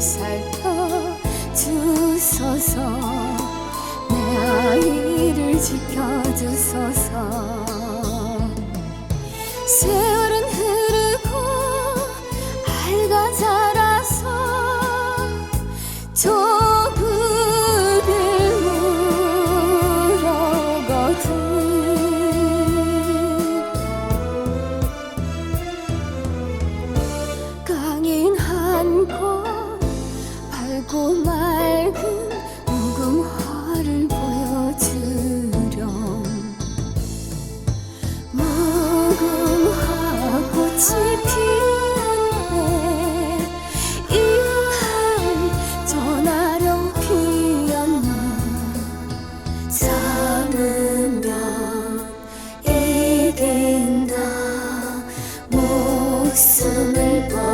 살펴 주소서. 내 아이를 지켜주소서. 붉고 맑은 무궁화를 보여주려 무궁화 꽃이 피었네. 이을 전하렴 피었네 사는면 이긴다. 목숨을 버